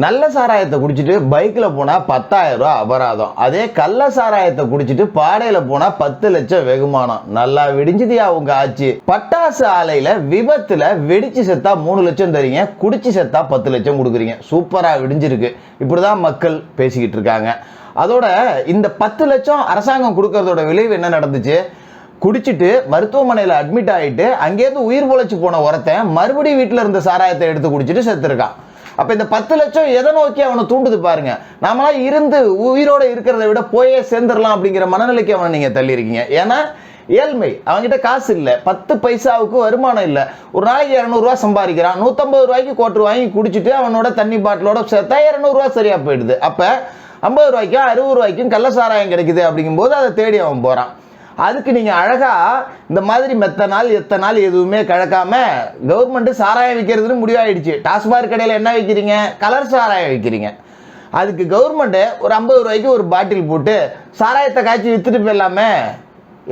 நல்ல சாராயத்தை குடிச்சிட்டு பைக்கில் போனால் பத்தாயிரம் ரூபா அபராதம். அதே கள்ள சாராயத்தை குடிச்சிட்டு பாடையில் போனால் பத்து லட்சம் வெகுமானம். நல்லா விடிஞ்சதியா உங்க ஆச்சு பட்டாசு ஆலையில் விபத்தில் வெடிச்சு செத்தா மூணு லட்சம் தரீங்க குடிச்சு செத்தா பத்து லட்சம் கொடுக்குறீங்க. சூப்பராக விடிஞ்சிருக்கு. இப்படி தான் மக்கள் பேசிக்கிட்டு இருக்காங்க. அதோட இந்த பத்து லட்சம் அரசாங்கம் கொடுக்கறதோட விளைவு என்ன நடந்துச்சு? குடிச்சிட்டு மருத்துவமனையில் அட்மிட் ஆகிட்டு அங்கேருந்து உயிர் பொழைச்சி போன ஒருத்தன் மறுபடியும் வீட்டில் இருந்த சாராயத்தை எடுத்து குடிச்சிட்டு செத்துருக்கான். அப்போ இந்த பத்து லட்சம் எதை நோக்கி அவனை தூண்டுது பாருங்க. நாமளாக இருந்து உயிரோடு இருக்கிறத விட போயே சேர்ந்துடலாம் அப்படிங்கிற மனநிலைக்கு அவனை நீங்கள் தள்ளியிருக்கீங்க. ஏன்னா ஏழ்மை. அவன்கிட்ட காசு இல்லை. பத்து பைசாவுக்கு வருமானம் இல்லை. ஒரு நாளைக்கு இரநூறுவா சம்பாதிக்கிறான். நூற்றம்பது ரூபாய்க்கு கோட்டு வாங்கி குடிச்சிட்டு அவனோட தண்ணி பாட்டிலோட சேர்த்தா இரநூறுவா சரியாக போயிடுது. அப்போ ஐம்பது ரூபாய்க்கும் அறுபது ரூபாய்க்கும் கள்ள சாராயம் கிடைக்குது அப்படிங்கும்போது அதை தேடி அவன் போகிறான் அதுக்கு நீங்கள் அழகாக இந்த மாதிரி மெத்த நாள் எத்தனை நாள் எதுவுமே கழக்காம கவர்மெண்ட்டு சாராயம் விற்கிறதுன்னு முடிவாயிடுச்சு. டாஸ்மாக் கடையில் என்ன வைக்கிறீங்க? கலர் சாராயம் விற்கிறீங்க அதுக்கு கவர்மெண்ட்டு ஒரு ஐம்பது ரூபாய்க்கு ஒரு பாட்டில் போட்டு சாராயத்தை காய்ச்சி விற்றுட்டு போயிடலாமே.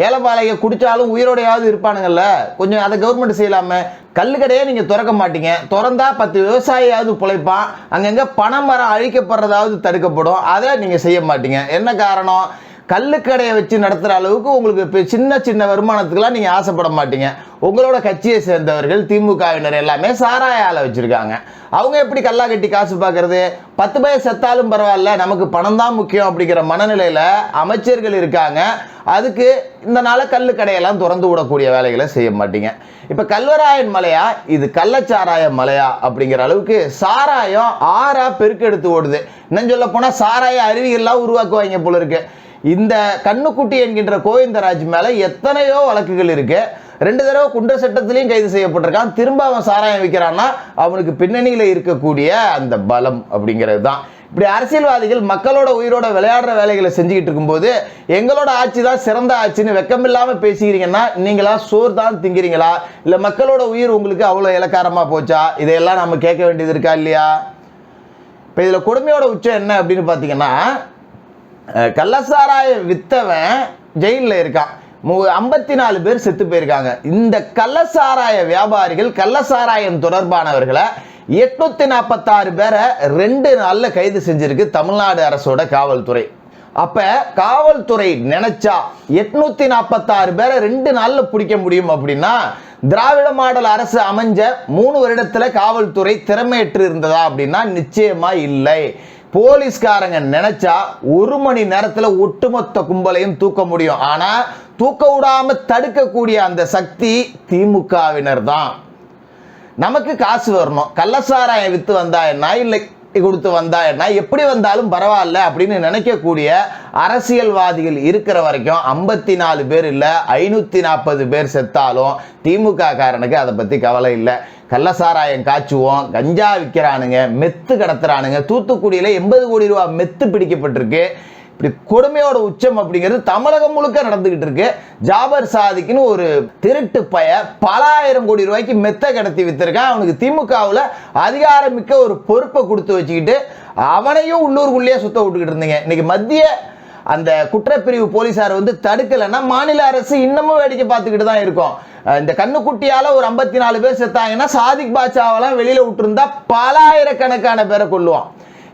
ஏலப்பாளைய குடித்தாலும் உயிரோடையாவது இருப்பானுங்கள்ல கொஞ்சம் அதை கவர்மெண்ட் செய்யலாமே. கல் கடையே நீங்கள் திறக்க மாட்டீங்க. திறந்தா பத்து விவசாயியாவது பிழைப்பான். அங்கங்கே பனை மரம் அழிக்கப்படுறதாவது தடுக்கப்படும். அதை நீங்கள் செய்ய மாட்டீங்க. என்ன காரணம்? கல்லுக்கடையை வச்சு நடத்துகிற அளவுக்கு உங்களுக்கு இப்போ சின்ன சின்ன வருமானத்துக்கெல்லாம் நீங்கள் ஆசைப்பட மாட்டீங்க. உங்களோட கட்சியை சேர்ந்தவர்கள் திமுகவினர் எல்லாமே சாராய ஆலை வச்சுருக்காங்க. அவங்க எப்படி கல்லா கட்டி காசு பார்க்குறது பத்து பய செத்தாலும் பரவாயில்ல நமக்கு பணம் தான் முக்கியம் அப்படிங்கிற மனநிலையில் அமைச்சர்கள் இருக்காங்க. அதுக்கு இந்த நாள கல் கடையெல்லாம் திறந்து விடக்கூடிய வேலைகளை செய்ய மாட்டீங்க. இப்போ கல்வராயன் மலையா? இது கள்ளச்சாராய மலையா அப்படிங்கிற அளவுக்கு சாராயம் ஆறா பெருக்கெடுத்து ஓடுது. இன்னும் சொல்ல போனால் சாராய அருவிகள்லாம் உருவாக்குவாங்க போல இருக்குது இந்த கண்ணுக்குட்டி என்கின்ற கோவிந்தராஜ் மேலே எத்தனையோ வழக்குகள் இருக்கு. ரெண்டு தடவை குண்டர் சட்டத்திலையும் கைது செய்யப்பட்டிருக்கான். திரும்ப அவன் சாராயம் வைக்கிறான்னா அவனுக்கு பின்னணியில் இருக்கக்கூடிய அந்த பலம் அப்படிங்கிறது தான் இப்படி அரசியல்வாதிகள் மக்களோட உயிரோட விளையாடுற வேலைகளை செஞ்சுக்கிட்டு இருக்கும்போது எங்களோட ஆட்சி தான் சிறந்த ஆட்சின்னு வெக்கமில்லாமல் பேசிக்கிறீங்கன்னா நீங்களா சோறு தான் திங்கிறீங்களா? இல்லை மக்களோட உயிர் உங்களுக்கு அவ்வளோ இலக்காரமாக போச்சா? இதையெல்லாம் நம்ம கேட்க வேண்டியது இருக்கா இல்லையா? இப்போ இதில் கொடுமையோட உச்சம் என்ன அப்படின்னு பார்த்தீங்கன்னா அஹ் கள்ளசாராயம் வித்தவன் ஜெயிலில் இருக்கான். ஐம்பத்தி நாலு பேர் செத்து போயிருக்காங்க. இந்த கள்ளசாராய வியாபாரிகள் கள்ளசாராயம் தொடர்பானவர்களை எட்நூத்தி நாற்பத்தாறு பேரை ரெண்டு நாளில் கைது செஞ்சிருக்கு தமிழ்நாடு அரசோட காவல்துறை. அப்ப காவல்துறை நினைச்சா எட்நூத்தி நாற்பத்தாறு பேரை ரெண்டு நாள்ல பிடிக்க முடியும் அப்படின்னா திராவிட மாடல் அரசு அமைஞ்ச மூணு வருடத்துல காவல்துறை திறமையற்று இருந்ததா அப்படின்னா நிச்சயமா இல்லை. போலீஸ்காரங்க நினைச்சா ஒரு மணி நேரத்தில் ஒட்டுமொத்த கும்பலையும் தூக்க முடியும். ஆனா தூக்க விடாம தடுக்கக்கூடிய அந்த சக்தி திமுகவினர் தான். நமக்கு காசு வரணும். கள்ளசாராயம் வித்து வந்தா என்ன? இல்லை. கொடுத்து வந்தாருன்னா எப்படி வந்தாலும் பரவாயில்ல அப்படின்னு நினைக்கக்கூடிய அரசியல்வாதிகள் இருக்கிற வரைக்கும் ஐம்பத்தி நாலு பேர் இல்லை ஐநூற்றி நாற்பது பேர் செத்தாலும் திமுக காரனுக்கு அதை பற்றி கவலை இல்லை. கள்ளசாராயம் காய்ச்சுவோம் கஞ்சா விற்கிறானுங்க மெத்து கடத்துறானுங்க தூத்துக்குடியில் எண்பது கோடி ரூபா மெத்து பிடிக்கப்பட்டிருக்கு. இப்படி கொடுமையோட உச்சம் அப்படிங்கிறது தமிழகம் முழுக்க நடந்துகிட்டு இருக்கு. ஜாபர் சாதிக்குன்னு ஒரு திருட்டு பய பல ஆயிரம் கோடி ரூபாய்க்கு மெத்த கடத்தி வித்திருக்கான். அவனுக்கு திமுகவில் அதிகாரமிக்க ஒரு பொறுப்பை கொடுத்து வச்சுக்கிட்டு அவனையும் உள்ளூருக்குள்ளேயே சுத்த விட்டுக்கிட்டு இருந்தீங்க. இன்னைக்கு மத்திய அந்த குற்றப்பிரிவு போலீசார் வந்து தடுக்கலைன்னா மாநில அரசு இன்னமும் வேடிக்கை பார்த்துக்கிட்டு தான் இருக்கும். இந்த கண்ணுக்குட்டியால ஒரு ஐம்பத்தி நாலு பேர் செத்தாங்கன்னா சாதிக் பாட்சாவெல்லாம் வெளியில விட்டுருந்தா பல ஆயிரக்கணக்கான பேரை கொள்ளுவான்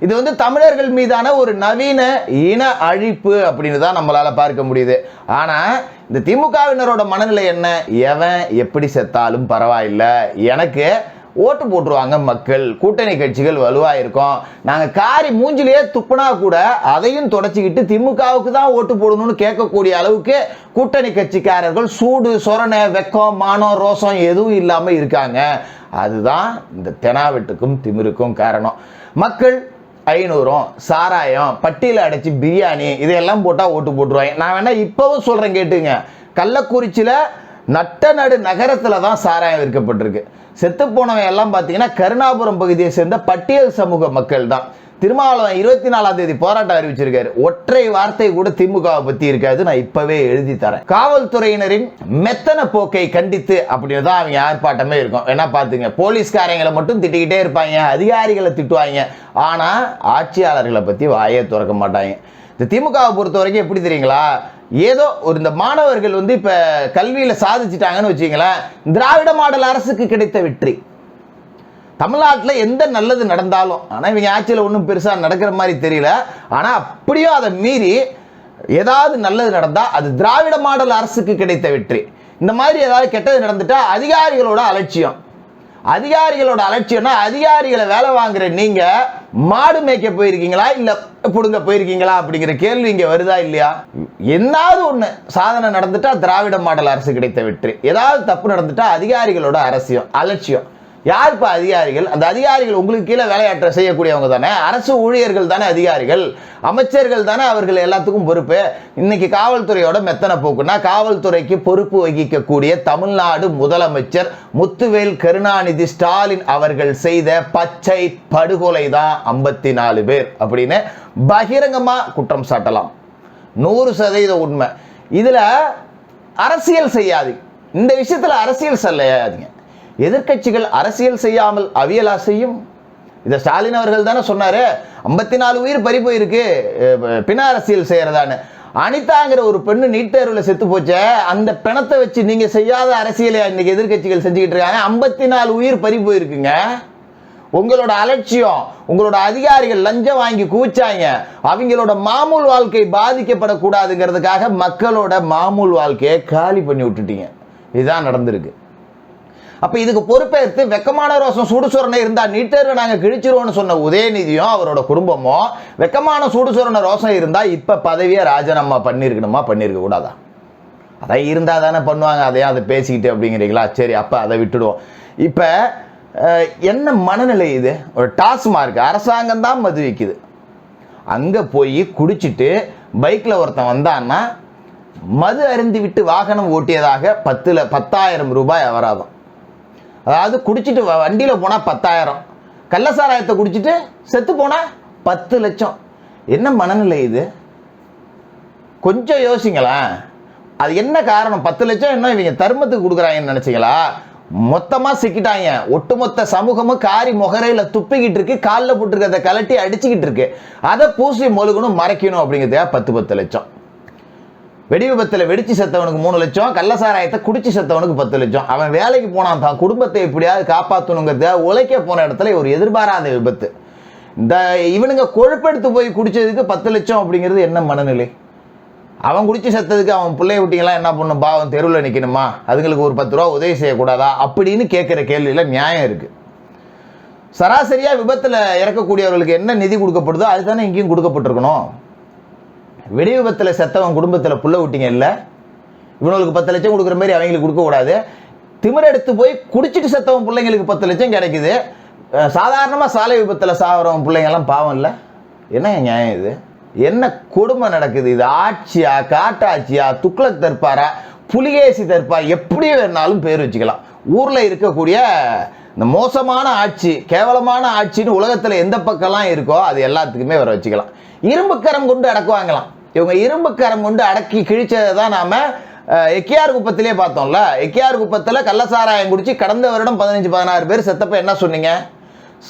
இது வந்து தமிழர்கள் மீதான ஒரு நவீன இன அழிப்பு அப்படின்னு தான் நம்மளால் பார்க்க முடியுது. ஆனால் இந்த திமுகவினரோட மனநிலை என்ன? எவன் எப்படி செத்தாலும் பரவாயில்லை. எனக்கு ஓட்டு போட்டுருவாங்க மக்கள். கூட்டணி கட்சிகள் வலுவாக இருக்கும் நாங்கள் காரி மூஞ்சிலேயே துப்புனா கூட அதையும் தொடச்சிக்கிட்டு திமுகவுக்கு தான் ஓட்டு போடணும்னு கேட்கக்கூடிய அளவுக்கு கூட்டணி கட்சிக்காரர்கள் சூடு சொரணை வெக்கம் மானம் ரோசம் எதுவும் இல்லாமல் இருக்காங்க. அதுதான் இந்த தெனாவெட்டுக்கும் திமிருக்கும் காரணம். மக்கள் ஐநூறும் சாராயம் பட்டியில் அடைச்சி பிரியாணி இதையெல்லாம் போட்டால் ஓட்டு போட்டுருவாங்க. நான் வேணா இப்போவும் சொல்கிறேன் கேட்டுங்க. கள்ளக்குறிச்சியில் நட்ட நடு நகரத்தில் தான் சாராயம் விற்கப்பட்டிருக்கு. செத்து போனவன் எல்லாம் பார்த்தீங்கன்னா கருணாபுரம் பகுதியை சேர்ந்த பட்டியல் சமூக மக்கள் தான். திருமாவளவன் இருபத்தி நாலாம் தேதி போராட்டம் அறிவிச்சிருக்காரு. ஒற்றை வார்த்தை கூட திமுகவை பத்தி இருக்காது. நான் இப்பவே எழுதி தரேன். காவல்துறையினரின் மெத்தன போக்கை கண்டித்து அப்படின்னு தான் அவங்க ஆர்ப்பாட்டமே இருக்கும். என்ன பாத்துங்க போலீஸ்காரங்களை மட்டும் திட்டிக்கிட்டே இருப்பாங்க. அதிகாரிகளை திட்டுவாங்க. ஆனா ஆட்சியாளர்களை பத்தி வாயே திறக்க மாட்டாங்க. இந்த திமுகவை பொறுத்த வரைக்கும் எப்படி தெரியுங்களா? ஏதோ ஒரு இந்த மாணவர்கள் வந்து இப்ப கல்வியில சாதிச்சிட்டாங்கன்னு வச்சுங்களேன் திராவிட மாடல் அரசுக்கு கிடைத்த வெற்றி. தமிழ்நாட்டில் எந்த நல்லது நடந்தாலும் ஆனால் இவங்க ஆட்சியில் ஒன்றும் பெருசாக நடக்கிற மாதிரி தெரியல. ஆனால் அப்படியும் அதை மீறி ஏதாவது நல்லது நடந்தால் அது திராவிட மாடல் அரசுக்கு கிடைத்த வெற்றி. இந்த மாதிரி ஏதாவது கெட்டது நடந்துட்டால் அதிகாரிகளோட அலட்சியம். அதிகாரிகளோட அலட்சியம்னா அதிகாரிகளை வேலை வாங்குற நீங்க மாடு மேய்க்க போயிருக்கீங்களா? இல்ல புடுங்க போயிருக்கீங்களா? அப்படிங்கிற கேள்வி இங்க வருதா இல்லையா? என்னாவது ஒண்ணு சாதனை நடந்துட்டா திராவிட மாடல் அரசு கிடைத்த வெற்றி. ஏதாவது தப்பு நடந்துட்டா அதிகாரிகளோட அரசியம் அலட்சியம். யாருப்பா அதிகாரிகள்? அந்த அதிகாரிகள் உங்களுக்கு கீழே வேலையாற்ற செய்யக்கூடியவங்க தானே? அரசு ஊழியர்கள் தானே அதிகாரிகள்? அமைச்சர்கள் தானே அவர்கள் எல்லாத்துக்கும் பொறுப்பு. இன்னைக்கு காவல்துறையோட மெத்தனை போக்குன்னா காவல்துறைக்கு பொறுப்பு வகிக்கக்கூடிய தமிழ்நாடு முதலமைச்சர் முத்துவேல் கருணாநிதி ஸ்டாலின் அவர்கள் செய்த பச்சை படுகொலை தான் ஐம்பத்தி நாலு பேர் அப்படின்னு பகிரங்கமாக குற்றம் சாட்டலாம். நூறு சதவீத உண்மை. இதில் அரசியல் செய்யாதீங்க. இந்த விஷயத்தில் அரசியல் செய்யாதீங்க எதிர்க்கட்சிகள் அரசியல் செய்யாமல் அவியலா செய்யும். இதை ஸ்டாலின் அவர்கள் தானே சொன்னாரு ஐம்பத்தி நாலு உயிர் பறி போயிருக்கு பிண அரசியல் செய்யறதான்னு. அனிதாங்கிற ஒரு பெண்ணு நீட் தேர்வில் செத்து போச்சே அந்த பிணத்தை வச்சு நீங்க செய்யாத அரசியலை இன்னைக்கு எதிர்கட்சிகள் செஞ்சுக்கிட்டு இருக்காங்க? ஐம்பத்தி நாலு உயிர் பறி போயிருக்குங்க. உங்களோட அலட்சியம் உங்களோட அதிகாரிகள் லஞ்சம் வாங்கி கூச்சாங்க அவங்களோட மாமூல் வாழ்க்கை பாதிக்கப்படக்கூடாதுங்கிறதுக்காக மக்களோட மாமூல் வாழ்க்கையை காலி பண்ணி விட்டுட்டீங்க. இதுதான் நடந்திருக்கு. அப்போ இதுக்கு பொறுப்பேற்று வெக்கமான ரோசம் சுடுசுரணை இருந்தால் நீட்டர் நாங்கள் கிழிச்சிருவோம்னு சொன்ன உதயநிதியும் அவரோட குடும்பமும் வெக்கமான சுடுசுரண ரோசம் இருந்தால் இப்போ பதவியை ராஜினாமா பண்ணியிருக்கணுமா பண்ணியிருக்க கூடாதா? அதான் இருந்தால் தானே பண்ணுவாங்க அதையும் அதை பேசிக்கிட்டு அப்படிங்கிறீங்களா? சரி அப்போ அதை விட்டுடுவோம். இப்போ என்ன மனநிலை இது? ஒரு டாஸ்மார்க் அரசாங்கம் தான் மது விற்குது அங்கே போய் குடிச்சிட்டு பைக்கில் ஒருத்தன் வந்தான்னா மது அருந்தி விட்டு வாகனம் ஓட்டியதாக பத்தில் பத்தாயிரம் ரூபாய் அபராதம். அதாவது குடிச்சிட்டு வ- போனால் போனா பத்தாயிரம். கள்ளசாராயத்தை குடிச்சிட்டு செத்து போனால் பத்து லட்சம். என்ன மனநிலை இது? கொஞ்சம் யோசிங்களேன் அது என்ன காரணம்? பத்து லட்சம் என்ன இவங்க தர்மத்துக்கு கொடுக்குறாங்கன்னு நினச்சிங்களா? மொத்தமாக சிக்கிட்டாங்க. ஒட்டுமொத்த சமூகமும் காரி முகரையில் துப்பிக்கிட்டு இருக்கு. காலில் போட்டிருக்கிறத கலட்டி அடிச்சுக்கிட்டு இருக்கு. அதை பூசி மொழுகணும் மறைக்கணும் அப்படிங்கிறதுக்காக பத்து பத்து லட்சம். வெடி விபத்தில் வெடிச்சு செத்தவனுக்கு மூணு லட்சம் கள்ளசாராயத்தை குடிச்சு செத்தவனுக்கு பத்து லட்சம். அவன் வேலைக்கு போனான் தான் குடும்பத்தை எப்படியாவது காப்பாற்றணுங்கிறத உழைக்க போன இடத்துல ஒரு எதிர்பாராத விபத்து. இந்த இவனுங்க கொழுப்பெடுத்து போய் குடிச்சதுக்கு பத்து லட்சம் அப்படிங்கிறது என்ன மனநிலை? அவன் குடிச்சு செத்ததுக்கு அவன் பிள்ளைய விட்டிங்களாம் என்ன பண்ணும்? பாவம் தெருவில் நிற்கணுமா அதுங்களுக்கு ஒரு பத்து ரூபா உதவி செய்யக்கூடாதா? அப்படின்னு கேட்குற கேள்வியில் நியாயம் இருக்குது சராசரியாக விபத்தில் இறக்கக்கூடியவர்களுக்கு என்ன நிதி கொடுக்கப்படுதோ அதுதானே இங்கேயும் கொடுக்கப்பட்டிருக்கணும். வெடி விபத்தில் செத்தவன் குடும்பத்தில் புள்ள விட்டீங்க இல்லை? இவனுக்கு பத்து லட்சம் கொடுக்குற மாதிரி அவங்களுக்கு கொடுக்கக்கூடாது திமிர் எடுத்து போய் குடிச்சிட்டு செத்தவன் பிள்ளைங்களுக்கு பத்து லட்சம் கிடைக்குது. சாதாரணமாக சாலை விபத்தில் சாகிறவன் பிள்ளைங்கெல்லாம் பாவம் இல்லை? என்ன நியாயம் இது? என்ன கொடுமை நடக்குது இது? ஆட்சியா காட்டாட்சியா துக்ளக் தர்பாரா புலிகேசி தர்பார் எப்படி வேணாலும் பேர் வச்சுக்கலாம். ஊரில் இருக்கக்கூடிய இந்த மோசமான ஆட்சி கேவலமான ஆட்சின்னு உலகத்தில் எந்த பக்கம்லாம் இருக்கோ அது எல்லாத்துக்குமே வர வச்சுக்கலாம். இரும்புக்கரம் கொண்டு அடக்குவாங்களாம். இவங்க இரும்புக்கரம் கொண்டு அடக்கி கிழிச்சதை தான் நாம் எக்கியார் குப்பத்திலே பார்த்தோம்ல. எக்கியார் குப்பத்தில் கள்ளசாராயம் குடிச்சு கடந்த வருடம் பதினஞ்சு பதினாறு பேர் செத்தப்ப என்ன சொன்னீங்க?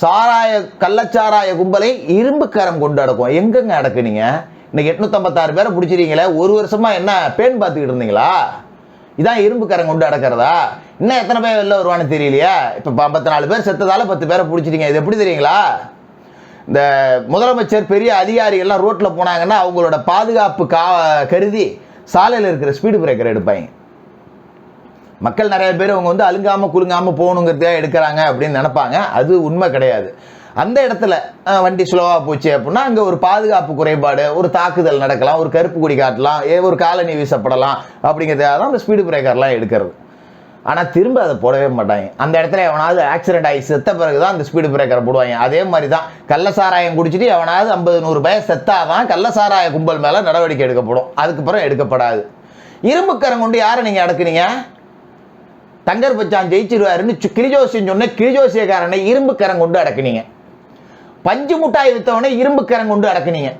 சாராய கள்ளச்சாராய கும்பலை இரும்புக்கரம் கொண்டு அடக்கும் எங்கெங்க அடக்குனீங்க? இன்னைக்கு எட்நூத்தம்பத்தாறு பேரை பிடிச்சிருக்கீங்களே ஒரு வருஷமா என்ன பேன் பார்த்துக்கிட்டு இருந்தீங்களா? இதான் இரும்புக்கரம் கொண்டு அடக்கிறதா? இன்னும் எத்தனை பேர் வெளில வருவான்னு தெரியலையா? இப்போ ஐம்பத்தி நாலு பேர் செத்ததால பத்து பேரை பிடிச்சிட்டீங்க. இது எப்படி தெரியுங்களா? இந்த முதலமைச்சர் பெரிய அதிகாரிகள்லாம் ரோட்டில் போனாங்கன்னா அவங்களோட பாதுகாப்பு கா கருதி சாலையில் இருக்கிற ஸ்பீடு பிரேக்கர் எடுப்பாங்க. மக்கள் நிறைய பேர் அவங்க வந்து அழுங்காமல் குலுங்காமல் போகணுங்கிறதுக்காக எடுக்கிறாங்க அப்படின்னு நினைப்பாங்க. அது உண்மை கிடையாது. அந்த இடத்துல வண்டி ஸ்லோவாக போச்சு அப்படின்னா அங்கே ஒரு பாதுகாப்பு குறைபாடு ஒரு தாக்குதல் நடக்கலாம் ஒரு கருப்பு கொடி காட்டலாம் ஏ ஒரு காலனி வீசப்படலாம் அப்படிங்கிறதுக்காக தான் அந்த ஸ்பீடு பிரேக்கர்லாம் எடுக்கிறது. ஆனால் திரும்ப அதை போடவே மாட்டாங்க. அந்த இடத்துல எவனாவது ஆக்சிடென்ட் ஆகி செத்த பிறகு தான் அந்த ஸ்பீடு பிரேக்கரை போடுவாங்க. அதே மாதிரி தான் கள்ளசாராயம் குடிச்சிட்டு எவனாவது ஐம்பது நூறு பய செத்தாதான் கள்ளசாராய கும்பல் மேலே நடவடிக்கை எடுக்கப்படும். அதுக்கப்புறம் எடுக்கப்படாது. இரும்புக்கரம் கொண்டு யாரை நீங்கள் அடக்குனீங்க? தங்கர் பச்சான் ஜெயிச்சிருவாருன்னு சு- சொன்ன கிளிஜோசியக்காரனை இரும்புக்கரம் கொண்டு அடக்குனீங்க. பஞ்சு முட்டாய் வித்தவனை இரும்புக்கரம் கொண்டு அடக்குனீங்க.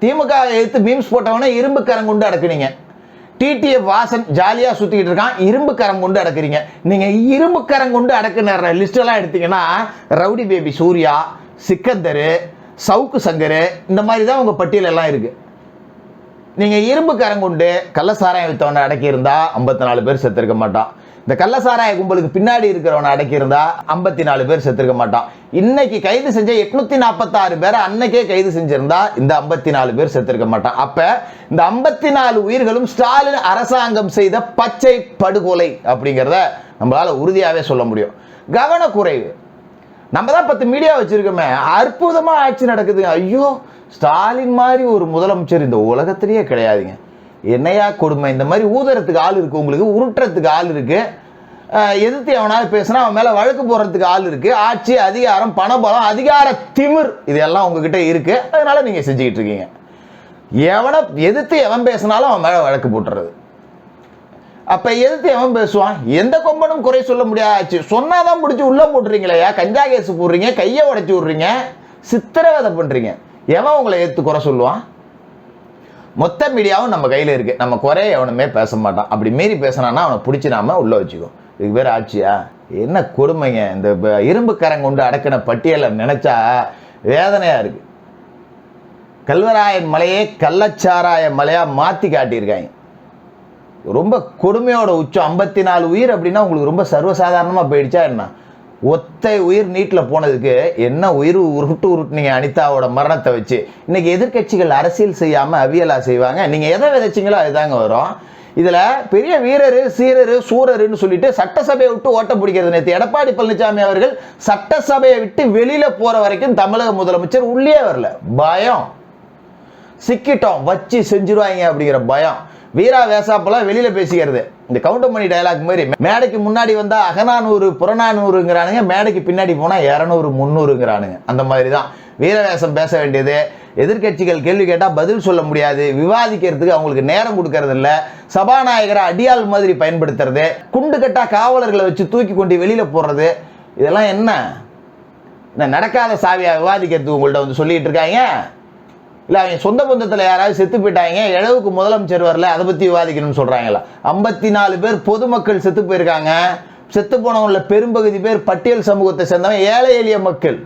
திமுக எடுத்து மீம்ஸ் போட்டவனை இரும்புக்கரம் கொண்டு அடக்குனீங்க. டிடிஎஃப் வாசன் ஜாலியாக சுற்றிக்கிட்டு இருக்கான். இரும்பு கரம் கொண்டு அடக்குறீங்க. நீங்கள் இரும்பு கரம் கொண்டு அடக்குன லிஸ்டெல்லாம் எடுத்தீங்கன்னா ரவுடி பேபி சூர்யா சிக்கந்தரு சவுக்கு சங்கரு இந்த மாதிரி தான் உங்கள் பட்டியலெல்லாம் இருக்குது நீங்கள் இரும்பு கரம் கொண்டு கள்ளசாராயம் வித்தவனை அடக்கி ஐம்பத்தி நாலு பேர் செத்துருக்க மாட்டான். இந்த கள்ளசாராய கும்பலுக்கு பின்னாடி இருக்கிறவனை அடக்கியிருந்தா ஐம்பத்தி நாலு பேர் செத்துருக்க மாட்டான். இன்னைக்கு கைது செஞ்ச எட்நூத்தி நாற்பத்தாறு பேரை அன்னைக்கே கைது செஞ்சிருந்தா இந்த ஐம்பத்தி நாலு பேர் செத்துருக்க மாட்டான். அப்ப இந்த ஐம்பத்தி நாலு உயிர்களும் ஸ்டாலின் அரசாங்கம் செய்த பச்சை படுகொலை அப்படிங்கிறத நம்மளால உறுதியாகவே சொல்ல முடியும். கவனக்குறைவு. நம்ம தான் பத்து மீடியா வச்சிருக்கோமே. அற்புதமா ஆட்சி நடக்குதுங்க ஐயோ ஸ்டாலின் மாதிரி ஒரு முதலமைச்சர் இந்த உலகத்திலேயே கிடையாதுங்க. என்னையா கொடுமை? இந்த மாதிரி ஊதுறதுக்கு ஆள் இருக்குது உங்களுக்கு உருட்டுறதுக்கு ஆள் இருக்குது எதிர்த்து எவனாவது பேசுனா அவன் மேலே வழக்கு போடுறதுக்கு ஆள் இருக்குது ஆட்சி அதிகாரம் பணபலம் அதிகார திமிர் இதெல்லாம் உங்ககிட்ட இருக்குது அதனால் நீங்கள் செஞ்சுக்கிட்டு இருக்கீங்க. எவனை எதிர்த்து எவன் பேசினாலும் அவன் மேலே வழக்கு போட்டுறது. அப்போ எதிர்த்து எவன் பேசுவான்? எந்த கொம்பனும் குறை சொல்ல முடியாது சொன்னால் தான் பிடிச்சி உள்ளே போட்டுறீங்களேயா கஞ்சா கேஸ் போடுறீங்க கையை உடச்சி விட்றீங்க சித்திரவதை பண்ணுறீங்க எவன் உங்களை எதிர்த்து குறை சொல்லுவான்? மொத்த மீடியாவும் நம்ம கையில் இருக்கு. நம்ம குறைய எவனுமே பேச மாட்டான். அப்படி மீறி பேசினான்னா அவனை பிடிச்சி நாம உள்ள வச்சுக்கோ இதுக்கு பேர் ஆட்சியா? என்ன கொடுமைங்க. இந்த இரும்பு கரங்கொண்டு அடக்கின பட்டியலை நினைச்சா வேதனையா இருக்கு. கல்வராயன் மலையே கள்ளச்சாராய மலையா மாத்தி காட்டியிருக்காங்க. ரொம்ப கொடுமையோட உச்சம் ஐம்பத்தி நாலு உயிர் அப்படின்னா உங்களுக்கு ரொம்ப சர்வசாதாரணமாக போயிடுச்சா என்ன? ஒத்தை உயிர் நீட்டில் போனதுக்கு என்ன உயிர் உருட்டு உருட்டுனீங்க அனிதாவோட மரணத்தை வச்சு? இன்னைக்கு எதிர்க்கட்சிகள் அரசியல் செய்யாமல் அவியலா செய்வாங்க. நீங்கள் எதை விதைச்சிங்களோ அதுதாங்க வரும். இதில் பெரிய வீரர் சீரர் சூரருன்னு சொல்லிட்டு சட்டசபையை விட்டு ஓட்ட பிடிக்கிறது நேற்று எடப்பாடி பழனிசாமி அவர்கள் சட்டசபையை விட்டு வெளியில் போகிற வரைக்கும் தமிழக முதலமைச்சர் உள்ளே வரல. பயம். சிக்கிட்டோம். வச்சு செஞ்சிருவாங்க அப்படிங்கிற பயம். வீரா வேசாப்பெல்லாம் வெளியில பேசிக்கிறது. இந்த கவுண்டமணி டயலாக் மாதிரி மேடைக்கு முன்னாடி வந்தா அகநானூறு புறநானூறுங்கிறானுங்க. மேடைக்கு பின்னாடி போனா இரநூறு முந்நூறுங்கிறானுங்க. அந்த மாதிரி தான் வீரவேசம் பேச வேண்டியது. எதிர்க்கட்சிகள் கேள்வி கேட்டால் பதில் சொல்ல முடியாது. விவாதிக்கிறதுக்கு அவங்களுக்கு நேரம் கொடுக்கறது இல்லை சபாநாயகரை அடியாள் மாதிரி பயன்படுத்துறது. குண்டு கட்டா காவலர்களை வச்சு தூக்கி கொண்டு வெளியில போடுறது. இதெல்லாம் என்ன? என்ன நடக்காத சாவியா? விவாதிக்கிறதுக்கு உங்கள்ட்ட வந்து சொல்லிட்டு இருக்காங்க. இல்லை அவங்க சொந்த பந்தத்தில் யாராவது செத்து போயிட்டாங்க இழவுக்கு முதலமைச்சர் வரல அதை பற்றி விவாதிக்கணும்னு சொல்கிறாங்களா ஐம்பத்தி நாலு பேர் பொதுமக்கள் செத்து போயிருக்காங்க. செத்து போனவங்கள பெரும்பகுதி பேர் பட்டியல் சமூகத்தை சேர்ந்தவன் ஏழை எளிய மக்கள்.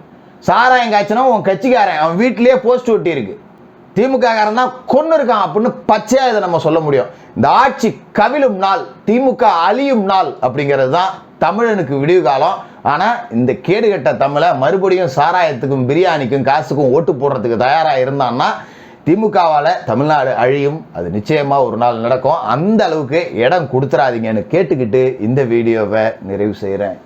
சாராயம் காய்ச்சினா உன் கட்சிக்காரன் அவன் வீட்டிலேயே போஸ்ட் ஒட்டி இருக்கு. திமுக காரன் தான் கொண்டு இருக்கான் அப்படின்னு பச்சையாக இதை நம்ம சொல்ல முடியும். இந்த ஆட்சி கவிழும் நாள் திமுக அழியும் நாள் அப்படிங்கிறது தான் தமிழனுக்கு விடிவு காலம். ஆனால் இந்த கேடுகட்ட தமிழை மறுபடியும் சாராயத்துக்கும் பிரியாணிக்கும் காசுக்கும் ஓட்டு போடுறதுக்கு தயாராக இருந்தான்னா திமுகவால் தமிழ்நாடு அழியும். அது நிச்சயமாக ஒரு நாள் நடக்கும். அந்த அளவுக்கு இடம் கொடுத்துறாதீங்கன்னு கேட்டுக்கிட்டு இந்த வீடியோவை நிறைவு செய்கிறேன்